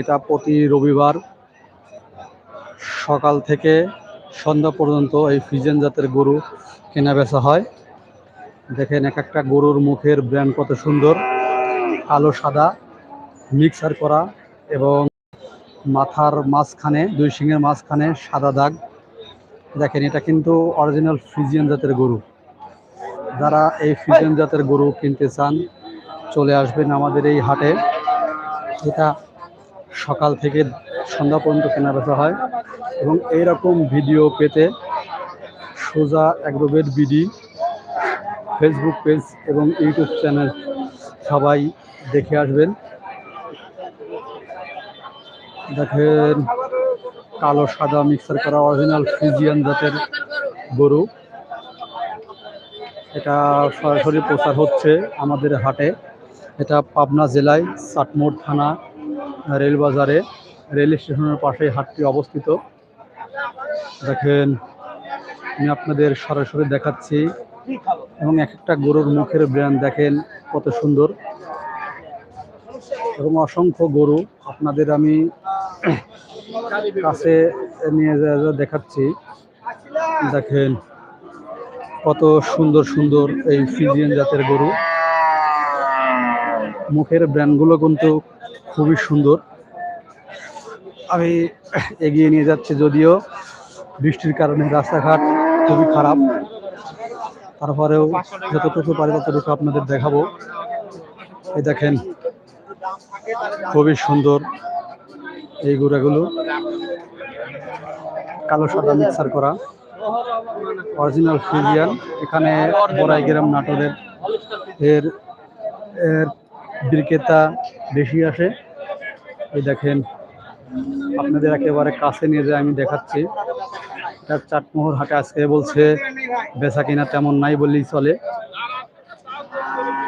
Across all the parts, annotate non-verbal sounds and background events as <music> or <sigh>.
এটা প্রতি রবিবার সকাল থেকে সন্ধ্যা পর্যন্ত এই ফিজেন জাতের গরু কেনা বেচা হয়। দেখেন, এক একটা গরুর মুখের ব্র্যান্ড কত সুন্দর। কালো, সাদা মিক্সার করা এবং মাথার মাঝখানে, দুই শিঙের মাঝখানে সাদা দাগ। দেখেন, এটা কিন্তু অরিজিনাল ফিজিয়ান জাতের গরু। যারা এই ফিজিয়ান জাতের গরু কিনতে চান, চলে আসবেন আমাদের এই হাটে। এটা সকাল থেকে সন্ধ্যা পর্যন্ত কেনা বেচা হয় এবং এই রকম ভিডিও পেতে সোজা অ্যাগ্রোভেট বিডি, ফেসবুক পেজ এবং ইউটিউব চ্যানেল সবাই দেখে আসবেন। দেখেন, কালো, সাদা মিক্সার করা অরিজিনাল ফ্রিজিয়ান জাতের গরু। এটা সরাসরি প্রচার হচ্ছে আমাদের হাটে। এটা পাবনা জেলায় চাটমোড় থানা রেলবাজারে রেল স্টেশনের পাশে হাটটি অবস্থিত। দেখেন, আমি আপনাদের সরাসরি দেখাচ্ছি এবং এক একটা গরুর মুখের ব্র্যান্ড দেখেন কত সুন্দর। এবং অসংখ্য গরু আপনাদের আমি কাছে নিয়ে দেখাচ্ছি। দেখেন, কত সুন্দর সুন্দর এই ফিজিয়ান জাতের গরু। মুখের ব্র্যান্ডগুলো কিন্তু খুবই সুন্দর। আমি এগিয়ে নিয়ে যাচ্ছি যদিও বৃষ্টির কারণে রাস্তাঘাট খুবই খারাপ। তারপরেও যতটুকু পারি ততটুকু আপনাদের দেখাবো। এই দেখেন, খুবই সুন্দর এই গুঁড়াগুলো। কালো সাদা মিক্সার করা। Original Friesian. এখানে বড়াই গ্রাম নাটোরের এর এর বিক্রেতা বেশি আসে। এই দেখেন, আপনাদের একেবারে কাছে নিয়ে যায় আমি দেখাচ্ছি এটা চাটমোহর হাটে আজকে বলছে, বেচা কিনা তেমন নাই বললেই চলে।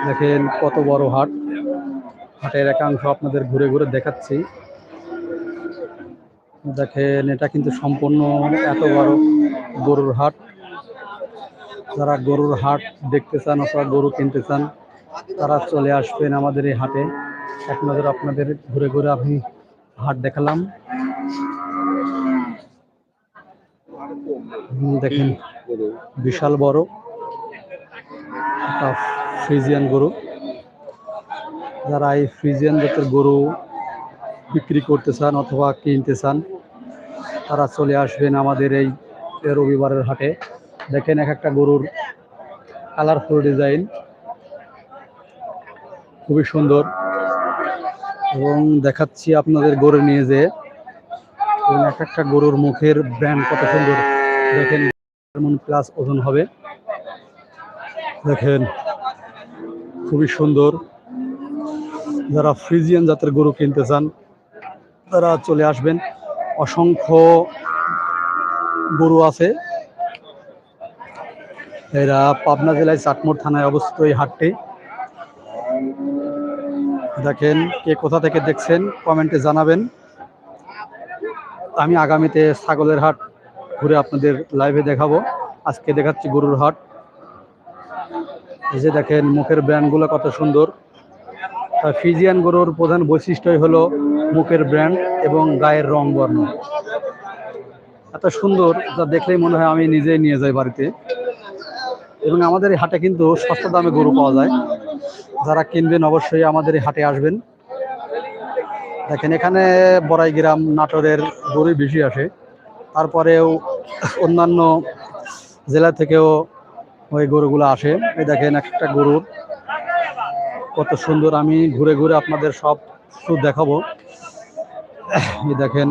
দেখেন কত বড় হাট। হাটের একাংশ আপনাদের ঘুরে ঘুরে দেখাচ্ছি। দেখেন, এটা কিন্তু সম্পূর্ণ এত বড় গরুর হাট। যারা গরুর হাট দেখতে চান অথবা গরু কিনতে চান তারা চলে আসবেন আমাদের এই হাটে। এক নজর আপনাদের ঘুরে ঘুরে আমি হাট দেখালাম। দেখেন, বিশাল বড় একটা ফ্রিজিয়ান গরু। যারা এই ফ্রিজিয়ান জাতের গরু বিক্রি করতে চান অথবা কিনতে চান, তারা চলে আসবেন আমাদের এই রবিবারের হাটে। দেখেন এক একটা গরুর কালারফুল ডিজাইন খুবই সুন্দর। এবং দেখাচ্ছি আপনাদের গরু নিয়ে যে এক একটা গরুর মুখের ব্র্যান্ড কত সুন্দর। দেখেন এমন প্লাস ওজন হবে। দেখেন, খুবই সুন্দর। যারা ফ্রিজিয়ান জাতের গরু কিনতে চান, তারা চলে আসবেন। অসংখ্য গরু আছে। এরা পাবনা জেলায় চাটমোড় থানায় অবস্থিত এই হাটটি। দেখেন কে কোথা থেকে দেখছেন, কমেন্টে জানাবেন। আমি আগামীতে ছাগলের হাট ঘুরে আপনাদের লাইভে দেখাবো। আজকে দেখাচ্ছি গরুর হাট। এই যে দেখেন, মুখের ব্র্যান্ডগুলো কত সুন্দর। ফিজিয়ান গরুর প্রধান বৈশিষ্ট্যই হলো মুখের ব্র্যান্ড এবং গায়ের রং বর্ণ। এত সুন্দর, যা দেখলেই মনে হয় আমি নিজেই নিয়ে যাই বাড়িতে। এবং আমাদের এই হাটে কিন্তু সস্তা দামে গরু পাওয়া যায়। যারা কিনবেন অবশ্যই আমাদের এই হাটে আসবেন। দেখেন, এখানে বড়াই গ্রাম নাটোরের গরু বেশি আসে। তারপরেও অন্যান্য জেলা থেকেও ওই গরুগুলো আসে। এই দেখেন, একটা গরুর কত সুন্দর। আমি ঘুরে ঘুরে আপনাদের সব কিছু দেখাবো। এই দেখেন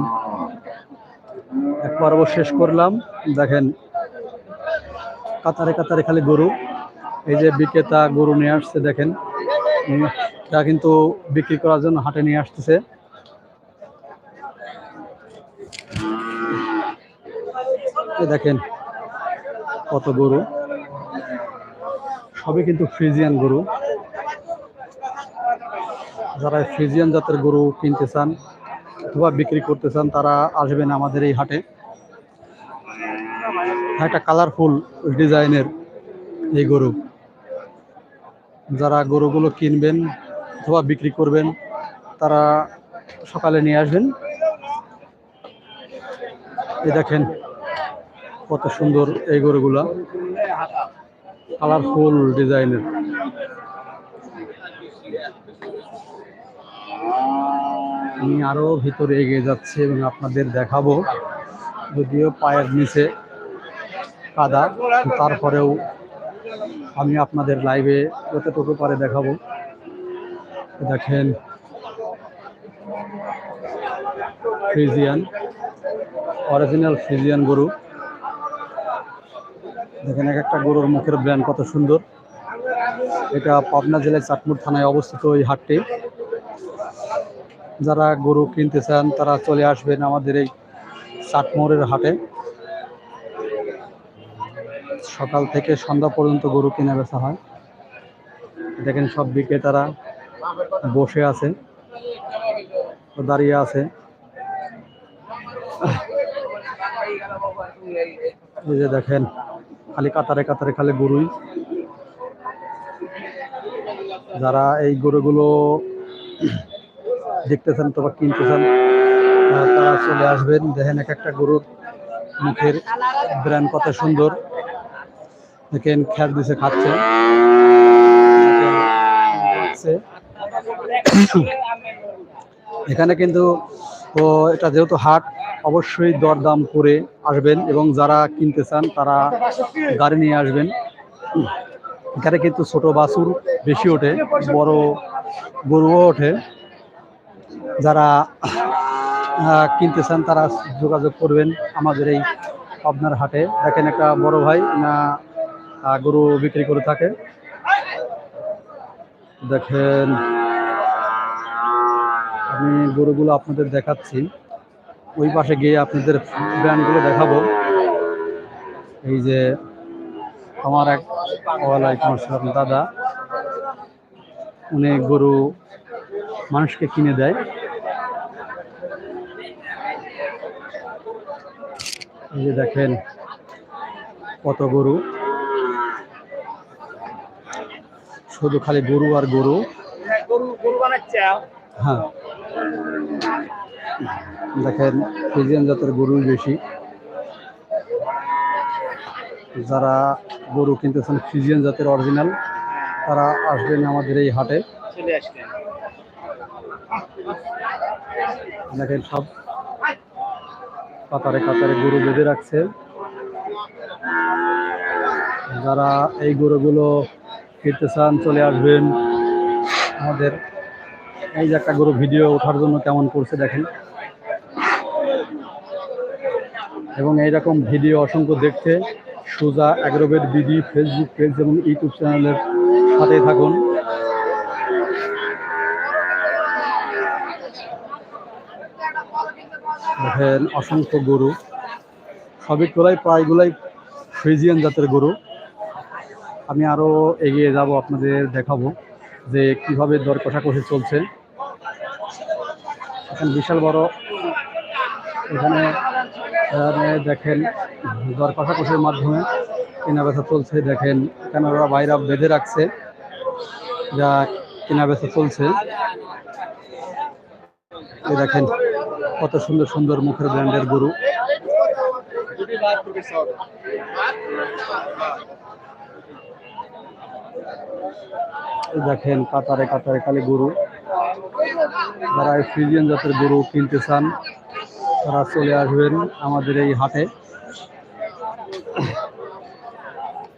এক পর্ব শেষ করলাম। দেখেন, কাতারে কাতারে খালি গরু। এই যে বিক্রেতা গরু নিয়ে আসছে, দেখেন। এটা কিন্তু বিক্রি করার জন্য হাটে নিয়ে আসতেছে। দেখেন কত গরু। সবই কিন্তু ফ্রিজিয়ান গরু। যারা ফ্রিজিয়ান জাতের গরু কিনতে চান অথবা বিক্রি করতে চান, তারা আসবেন আমাদের এই হাটে। একটা কালারফুল ডিজাইনের এই গরু। যারা গরুগুলো কিনবেন অথবা বিক্রি করবেন, তারা সকালে নিয়ে আসবেন। এই দেখেন কত সুন্দর এই গরুগুলা। কালারফুল ডিজাইনের। আমি আরও ভিতরে এগিয়ে যাচ্ছি এবং আপনাদের দেখাবো। যদিও পায়ের নিচে কাদা, তারপরেও আমি আপনাদের লাইভে যতটুকু পারে দেখাবো। দেখেন ফ্রিজিয়ান অরিজিনাল ফ্রিজিয়ান গরু। দেখেন, এক একটা গরুর মুখের ব্র্যান্ড কত সুন্দর। এটা পাবনা জেলায় চাটমুর থানায় অবস্থিত এই হাটটি। যারা গরু কিনতে চান, তারা চলে আসবেন আমাদের এই চাটমোড়ের হাটে। সকাল থেকে সন্ধ্যা পর্যন্ত গরু কেনা বেচা হয়। দেখেন সব বিক্রেতারা বসে আছে, দাঁড়িয়ে আছে। এই যে দেখেন, খালি কাতারে কাতারে খালি গরুই। যারা এই গরুগুলো দেখতেছেন অথবা কিনতেছেন, তারা চলে আসবেন। দেখেন এক একটা গরুর মুখের ব্র্যান্ড কত সুন্দর। দেখেন খ্যার দিছে, খাচ্ছে। এখানে কিন্তু, ও, এটা যেহেতু হাট, অবশ্যই দরদাম করে আসবেন এবং যারা কিনতে চান, তারা গাড়ি নিয়ে আসবেন। এখানে কিন্তু ছোট বাছুর বেশি ওঠে, বড় গরুও ওঠে। যারা কিনতে চান, তারা যোগাযোগ করবেন আমাদের এই আপনার হাটে। দেখেন একটা বড় ভাই, না গরু বিক্রি করে থাকে। দেখেন, আমি গরুগুলো আপনাদের দেখাচ্ছি। ওই পাশে গিয়ে আপনাদের ব্র্যান্ডগুলো দেখাবো। এই যে আমার এক ওয়ালাইকুম আসসালাম দাদা। উনি গরু মানুষকে কিনে দেয়। এই যে দেখেন, কত গরু। শুধু খালি গরু আর গরু। বানাচ্ছে হ্যাঁ। দেখেন ফ্রিজিয়ান জাতের গরুই বেশি। যারা গরু কিনতেছেন ফ্রিজিয়ান জাতের অরিজিনাল তারা আসবেন আমাদের এই হাটে। দেখেন সব কাতারে কাতারে গরু বেঁধে রাখছে। যারা এই গরুগুলো কিনতে চান চলে আসবেন। আমাদের এই যে একটা গরু ভিডিও ওঠার জন্য কেমন করছে দেখেন। এবং এইরকম ভিডিও অসংখ্য দেখতে সুজা অ্যাগ্রোভেট বিডি ফেসবুক পেজ এবং ইউটিউব চ্যানেলের সাথে থাকুন। দেখেন অসংখ্য গরু। সবগুলাই প্রায়গুলাই ফ্রিজিয়ান জাতের গরু। আমি আরও এগিয়ে যাব, আপনাদের দেখাবো যে কীভাবে দর কষাকষি চলছে। এখন বিশাল বড় এখানে দেখেন দর কষাকষির মাধ্যমে কেনা বেচা চলছে। দেখেন এখানে ওরা বাইরা বেঁধে রাখছে, যা কেনা বেচা চলছে দেখেন কত সুন্দর সুন্দর মুখের ব্র্যান্ডের গরু দুটি বাদ করবে সব এই দেখেন কাতারে কাতারে খালি গরু। যারা ফ্রিজিয়ান জাতের গরু কিনতে চান, তারা চলে আসবেন আমাদের এই হাটে।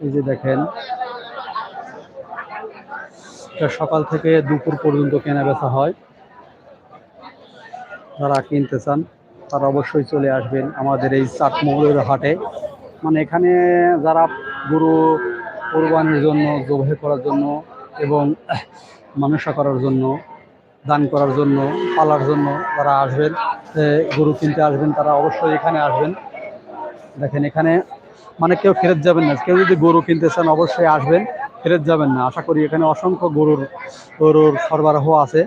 এই যে দেখেন, এটা সকাল থেকে দুপুর পর্যন্ত কেনা বেচা হয়। যারা কিনতে চান, তারা অবশ্যই চলে আসবেন আমাদের এই চাটমহলের হাটে। মানে এখানে যারা গরু কোরবানির জন্য জবাই করার জন্য এবং মানসা করার জন্য, দান করার জন্য, পালার জন্য তারা আসবেন। গরু কিনতে আসবেন, তারা অবশ্যই এখানে আসবেন। দেখেন এখানে মানে কেউ ফেরত যাবেন না। কেউ যদি গরু কিনতে চান, অবশ্যই আসবেন। ফেরত যাবেন না। আশা করি এখানে অসংখ্য গরুর গরুর সরবরাহ আছে।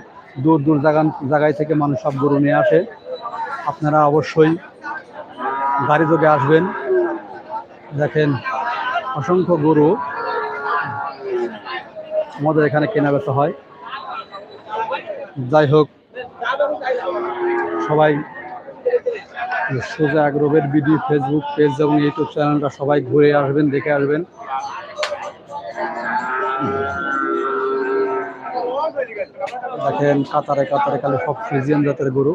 দূর দূর জায়গা জায়গায় থেকে মানুষ সব গরু নিয়ে আসে। আপনারা অবশ্যই গাড়ি যোগে আসবেন। দেখেন অসংখ্য গরু আমাদের এখানে কেনা বেচা হয়। যাই হোক, সবাই সোজা অ্যাগ্রোভের ভিডিও ফেসবুক পেজ এবং ইউটিউব চ্যানেলটা সবাই ঘুরে আসবেন, দেখে আসবেন। দেখেন, কাতারে কাতারে খালি সব ফ্রিজিয়ান জাতের গরু।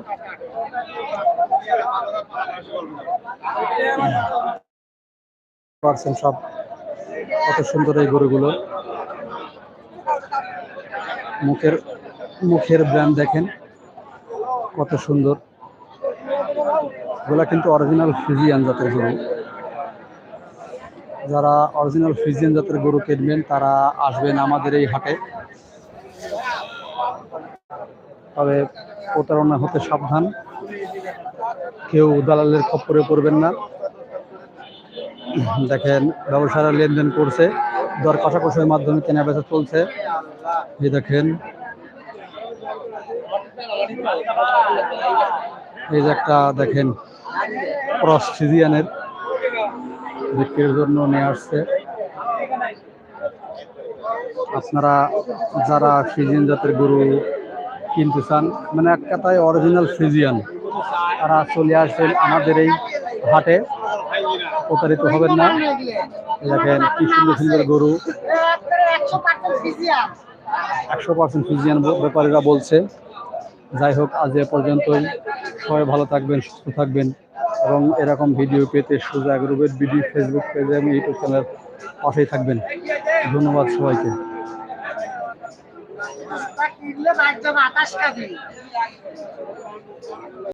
পারছেন সব কত সুন্দর এই গরুগুলো। মুখের মুখের ব্র্যান্ড দেখেন, কত সুন্দর। এগুলা কিন্তু অরিজিনাল ফ্রিজিয়ান জাতের গরু। যারা অরিজিনাল ফ্রিজিয়ান জাতের গরু কিনবেন, তারা আসবেন আমাদের এই হাটে। তবে প্রতারণা হতে সাবধান। কেউ দালালের খপ্পরে পড়বেন না। <coughs> দেখেন ব্যবসায়ীরা লেনদেন করছে, দর কষাকষির মাধ্যমে কেনা বেচা চলছে। এই দেখেন, এই যে একটা দেখেন, ক্রস ফিজিয়ানের বিক্রির জন্য নিয়ে আসছে। আপনারা যারা ফিজিয়ান জাতের গরু কিনতে চান মানে এক কথায় অরিজিনাল ফিজিয়ান তারা চলে আসবেন আমাদের এই হাটে। প্রতারিত হবেন না। দেখেন কি সুন্দর সুন্দর গরু। একশো পার্সেন্ট ফিজিয়ান ব্যাপারীরা বলছে। যাই হোক, আজ এ পর্যন্তই। সবাই ভালো থাকবেন, সুস্থ থাকবেন। এবং এরকম ভিডিও পেতে সোজা গ্রুপের ভিডিও ফেসবুক পেজ এবং ইউটিউব চ্যানেল পাশেই থাকবেন। ধন্যবাদ সবাইকে।